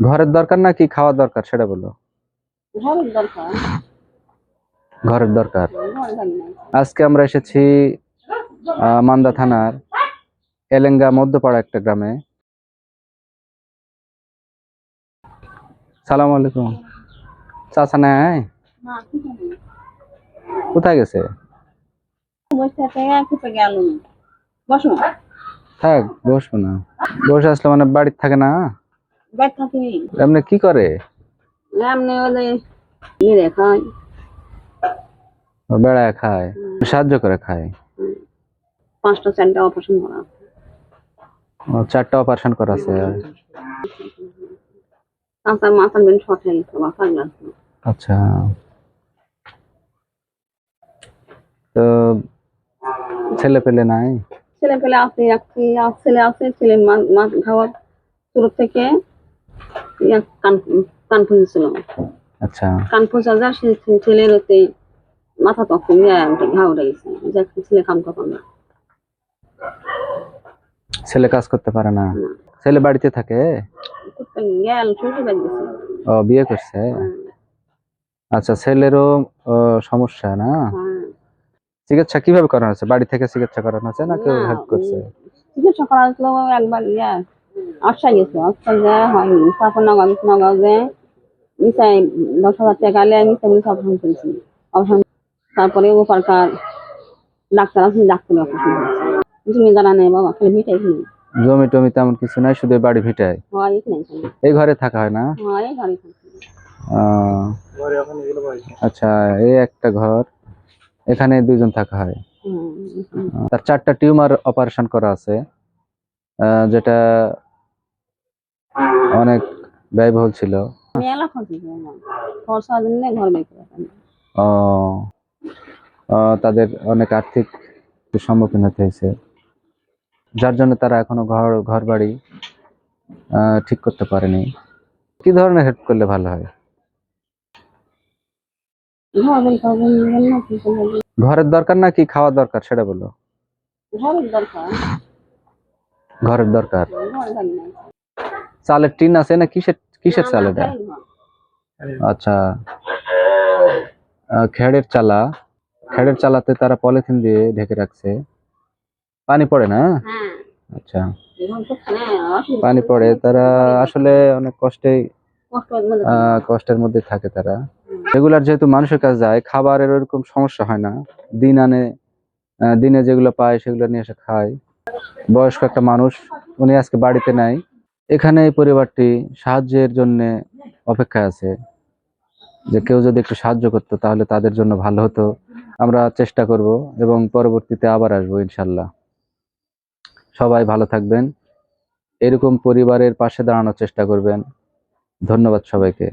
ঘরের দরকার নাকি খাওয়ার দরকার সেটা বলো। ঘরের দরকার? ঘরের আজকে আমরা এসেছি মান্দা থানার এলেঙ্গা মধ্যপাড়া একটা গ্রামে। সালাম আলাইকুম। চাচা নাই? কোথায় গেছে? থেকে বসবো না। বসে আসলে মানে বাড়িতে থাকে না? এমনি কি করে? এমনি ওদের মেরে ও বেড়ায় খায়? সাহায্য করে খায়? পাঁচটা চারটা অপারেশন করা চারটা অপারেশন করা আছে। তাছাড়া মাথার বেন শর্ট হয়ে গেছে মাথার আচ্ছা। তো ছেলে পেলে নাই? ছেলে পেলে আছে ছেলে আছে ছেলে মা খাওয়া শুরু থেকে ইয়া কান কান ফুঁজেছিল আচ্ছা। সে ছেলের হতে মাথা তখন ঘা উঠে গেছে। যে ছেলে কাম না। ছেলে কাজ করতে পারে না। ছেলে বাড়িতে থাকে? ও বিয়ে করছে? আচ্ছা ছেলেরও সমস্যা না? হ্যাঁ। চিকিৎসা কীভাবে করানো হচ্ছে বাড়ি থেকে চিকিৎসা করানো হচ্ছে না কেউ হেল্প করছে? চিকিৎসা করা হয়েছিল একবার ইয়া আশা গেছে আশা যা হয়নি তারপর নগা গেছে নগা যে মিসাই দশ হাজার টাকা আলে মিসাই মিলে অপারেশন করেছি অপারেশন তারপরে ওপারকার ডাক্তার আছে ডাক্তার অপারেশন করেছে জানা নেই বাবা খালি ভিটাই খালি জমি টমি তেমন কিছু নাই শুধু বাড়ি ভিটায় হয় এই ঘরে থাকা হয় না হয় আচ্ছা এই একটা ঘর এখানে দুইজন থাকা হয়। তার চারটা টিউমার অপারেশন করা আছে যেটা অনেক ব্যয়বহুল ছিল। আহ, তাদের অনেক আর্থিক সম্মুখীন হতে হয়েছে। যার জন্য তারা এখনও ঘর ঘর বাড়ি ঠিক করতে পারেনি। কি ধরনের হেল্প করলে ভালো হয়? ঘরের দরকার নাকি খাওয়ার দরকার সেটা বলো। ঘরের দরকার। ঘরের দরকার। চালের টিন আছে না কিসের কিসের চাল এটা? আচ্ছা। খেড়ের চালা। খেড়ের চালাতে তারা পলিথিন দিয়ে ঢেকে রাখছে। পানি পড়ে না? হ্যাঁ। আচ্ছা। অসুবিধা। পানি পড়ে। তারা আসলে অনেক কষ্ট কষ্টের মধ্যে থাকে। তারা। রেগুলার যেহেতু মানুষের কাছে যায় খাবারের ওরকম সমস্যা হয় না। দিন আনে দিনে যেগুলো পায় সেগুলো নিয়ে এসে খায়। বয়স্ক একটা মানুষ উনি আজকে বাড়িতে নাই। এখানে এই পরিবারটি সাহায্যের জন্য অপেক্ষায় আছে। যে কেউ যদি একটু সাহায্য করতো, তাহলে তাদের জন্য ভালো হতো। আমরা চেষ্টা করব এবং পরবর্তীতে আবার আসব ইনশাল্লাহ সবাই ভালো থাকবেন। এরকম পরিবারের পাশে দাঁড়ানোর চেষ্টা করবেন। ধন্যবাদ সবাইকে।